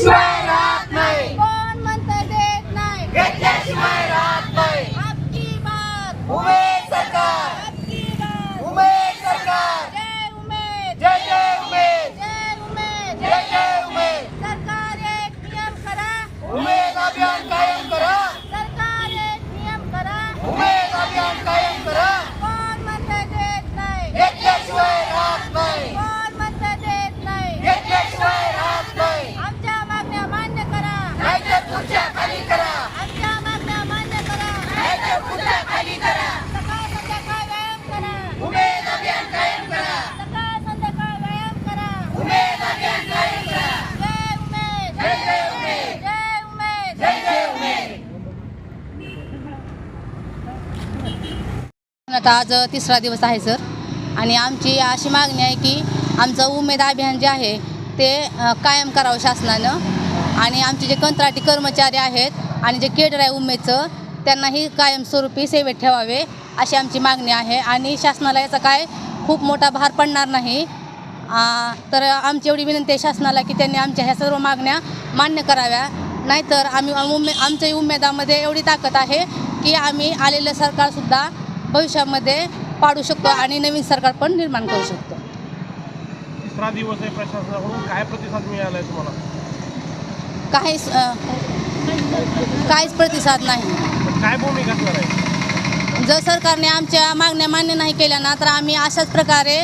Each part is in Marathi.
Smash! आता आज तिसरा दिवस आहे सर. आणि आमची अशी मागणी आहे की आमचं उमेद अभियान जे आहे ते कायम करावं शासनानं. आणि आमचे जे कंत्राटी कर्मचारी आहेत आणि जे केडर आहे उमेदचं त्यांनाही कायमस्वरूपी सेवेत ठेवावे अशी आमची मागणी आहे. आणि शासनाला याचा काय खूप मोठा भार पडणार नाही. तर आमची एवढी विनंती आहे शासनाला की त्यांनी आमच्या ह्या सर्व मागण्या मान्य कराव्या. नाहीतर आम्ही उमे आमच्या उमेदामध्ये एवढी ताकद आहे की आम्ही आलेलं सरकारसुद्धा भविष्यामध्ये पाडू शकतो आणि नवीन सरकार पण निर्माण करू शकतो. तिसरा दिवस आहे प्रशासनाकडून. काय प्रतिसाद मिळाला आहे तुम्हाला? काहीच अ, काहीच प्रतिसाद नाही. काय भूमिका असणार आहे जर सरकारने आमच्या मागण्या मान्य नाही केल्या ना तर आम्ही अशाच प्रकारे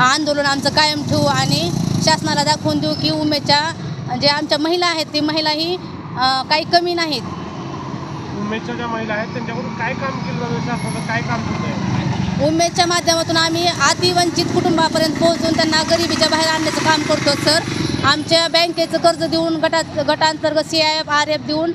आंदोलन आमचं कायम ठेवू आणि शासनाला दाखवून देऊ की उमेदच्या जे आमच्या महिला आहेत ती महिलाही अ, काही कमी नाहीत. उमेदच्या ज्या महिला आहेत त्यांच्याकडून काय काम केलं जातं? शासनाचं काय काम सुरू आहे उमेदच्या माध्यमातून आम्ही आदिवंचित कुटुंबापर्यंत पोहोचून त्यांना गरिबीच्या बाहेर आणण्याचं काम करतो सर. आमच्या बँकेचं कर्ज देऊन गटात गटांतर्गत C I F R F देऊन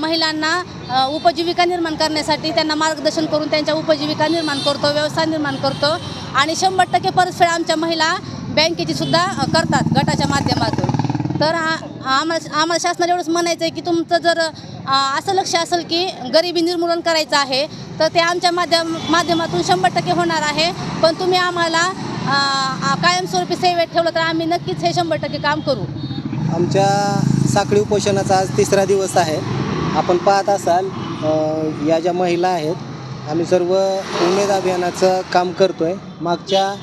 महिलांना उपजीविका निर्माण करण्यासाठी त्यांना मार्गदर्शन करून त्यांच्या उपजीविका निर्माण करतो व्यवसाय निर्माण करतो. आणि शंभर टक्के परतफेड आमच्या महिला बँकेची सुद्धा करतात गटाच्या माध्यमातून. तर आम्हाला आम्हाला शासनाला एवढंच म्हणायचं आहे की तुमचं जर असं लक्ष असेल की गरिबी निर्मूलन करायचं आहे तर ते आमच्या माध्यम माध्यमातून शंभर टक्के होणार आहे. पण तुम्ही आम्हाला कायमस्वरूपी सेवेत ठेवलं तर आम्ही नक्कीच हे शंभर टक्के काम करू. आमच्या साखळी उपोषणाचा आज तिसरा दिवस आहे. आपण पाहत असाल या ज्या महिला आहेत आम्ही सर्व उमेद अभियानाचं काम करतो आहे मागच्या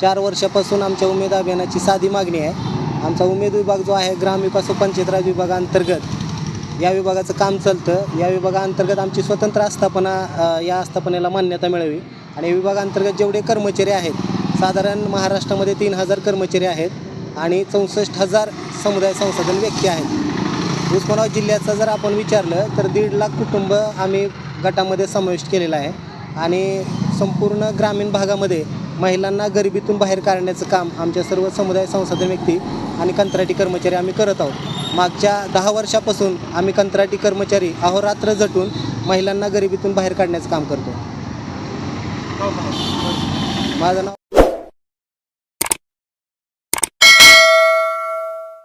चार वर्षापासून आमच्या उमेद अभियानाची साधी मागणी आहे. आमचा उमेद विभाग जो आहे ग्रामविकास व पंचायत राज विभागांतर्गत या विभागाचं काम चालतं. या विभागाअंतर्गत आमची स्वतंत्र आस्थापना या आस्थापनेला मान्यता मिळावी. आणि या विभागांतर्गत जेवढे कर्मचारी आहेत साधारण महाराष्ट्रामध्ये तीन हजार कर्मचारी आहेत आणि चौसष्ट हजार समुदाय संसाधन व्यक्ती आहेत. उस्मानाबाद जिल्ह्याचं जर आपण विचारलं तर दीड लाख कुटुंब आम्ही गटामध्ये समाविष्ट केलेलं आहे. आणि संपूर्ण ग्रामीण भागामध्ये महिलांना गरिबीतून बाहेर काढण्याचं काम आमच्या सर्व समुदाय संसाधन व्यक्ती आणि कंत्राटी कर्मचारी आम्ही करत आहोत. मागच्या दहा वर्षापासून आम्ही कंत्राटी कर्मचारी अहोरात्र झटून महिलांना गरिबीतून बाहेर काढण्याचं काम करतो. हो माझं नाव